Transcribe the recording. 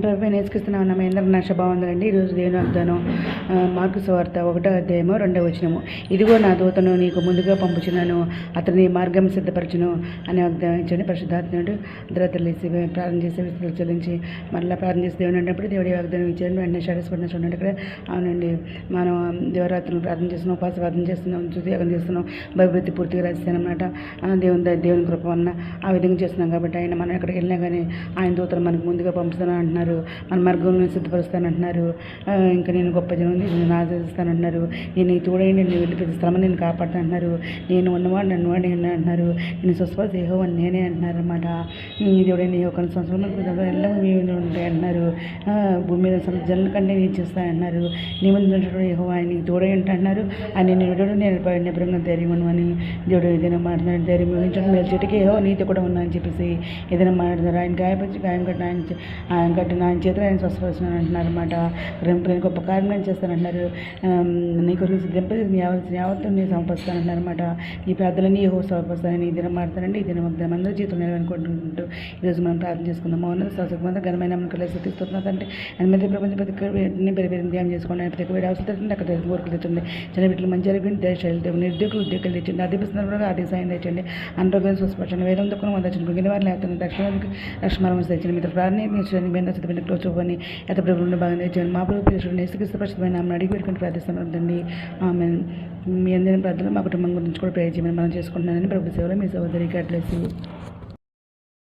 ప్రభు నేర్చుకిస్తున్నాం నమ్మ ఎందరూ నష ఈరోజు దేవుని వాగ్దానం మార్కు సువార్త ఒకటో అధ్యాయము రెండవ వచనము. ఇదిగో నా దూతను నీకు ముందుగా పంపుచున్నాను అతని మార్గం సిద్ధపరచును అని వాగ్దానించండి ఇచ్చండి పరిశుద్ధాత్ముడు తర్వాత ప్రార్థన చేసి విస్తులు చెల్లించి మళ్ళీ ప్రార్థన చేసి దేవుని అన్నప్పుడు దేవుడి వాగ్దానం ఇచ్చాడు వెంటనే షాడీస్పడిన చూడండి ఇక్కడ అవునండి. మనం దేవరాత్రులు ప్రార్థన చేస్తున్నాం ఉపాస ప్రార్థన చేస్తున్నాం త్యాగం చేస్తున్నాం భయభృతి పూర్తిగా రాస్తాను అన్నమాట. దేవుని దేవుని కృప వలన ఆ విధంగా చేస్తున్నాం కాబట్టి ఆయన మనం ఎక్కడికి వెళ్ళినా కానీ ఆయన దూతను మనకు ముందుగా పంపుతాను అంటున్నారు. మన మార్గంలో సిద్ధపరుస్తాను అంటున్నారు. ఇంకా నేను గొప్ప జనం నేను ఆచరిస్తాను అంటున్నారు. నేను ఈ తోడైండి నేను వెళ్ళి ప్రతి శ్రమ నేను కాపాడుతాను అంటున్నారు. నేను ఉన్నవాడు నన్ను అంటున్నారు. నేను స్వస్పతి దేహం అని నేనే అంటున్నారు అనమాట దేవుడైన ఒక సంవత్సరం ఎల్ల మీ ఉంటాయి అంటున్నారు. భూమి మీద సమ- జనుల కంటే నేను చేస్తానన్నారు. అంటున్నారు నీ ముందు ఏహో ఆయన నీకు తోడై అంటున్నారు ఆయన నేను నేను నిబ్రంగా ధైర్యం ఉండమని దేవుడు ఏదైనా మాట్లాడినాడు ధైర్యం ఊహించడం మేలు. చెట్టుకి ఏహో నీతి కూడా ఉన్నా అని చెప్పేసి ఏదైనా మాట్లాడతారు ఆయన గాయపరిచి గాయం కట్టిన ఆయన ఆయన కట్టిన ఆయన చేతులు ఆయన స్వస్థపరుస్తున్నాను అంటున్నారు అనమాట గొప్ప కార్యం నేను చేస్తానంటున్నారు. నీ కొరకు సిద్ధింపజేసి నీ యావత్తు నేను సమర్పిస్తానంటున్నారు అనమాట ఈ ప్రార్థనని ఏహో సమర్పిస్తానని ఈ దినం మాడతానండి ఈ దినం అందరూ జీతం నిలవనుకుంటుంటూ ఈరోజు మనం ప్రార్థన చేసుకుందాం. మౌన శాశ్వతమంతా ఘనమైన మనకు వస్తున్నదంటే అంటే ఎనిమిది ప్రపంచ ప్రతి వెంటనే పెరిగి ధ్యానం చేసుకోండి ఆయన ప్రతి వేడి అవసరం తెచ్చండి అక్కడ కోరికలు తెచ్చండి చిన్న బిడ్డలు మంచి జరిగింది దేశాలు దేవుని నిర్దేకులు ఉద్యోగాలు తెచ్చండి అదే సందర్భంగా ఆర్థిక సాయం తెచ్చండి అనారోగ్యం స్వస్థపరచండి. వేదం దుఃఖం వందచండి మిగిలిన వారిని లేకపోతే దక్షిణానికి లక్ష్మణం తెచ్చండి మిత్ర ప్రాణి మీరు శ్రేణి మీద సిద్ధమైన క్లోజ్ చూపని ఎంత ప్రభుత్వం బాగా తెచ్చండి మా ప్రభుత్వం పేరు ఇసుకిస్తే ఆమెను అడిగి పెట్టుకుని ప్రార్థిస్తున్నాం. ఆమె మీ అందరిని ప్రార్థన మా కుటుంబం గురించి కూడా ప్రేర్ చేయమని మనం చేసుకుంటున్నానని ప్రభు సేవలో మీ సహోదరికి అడ్రస్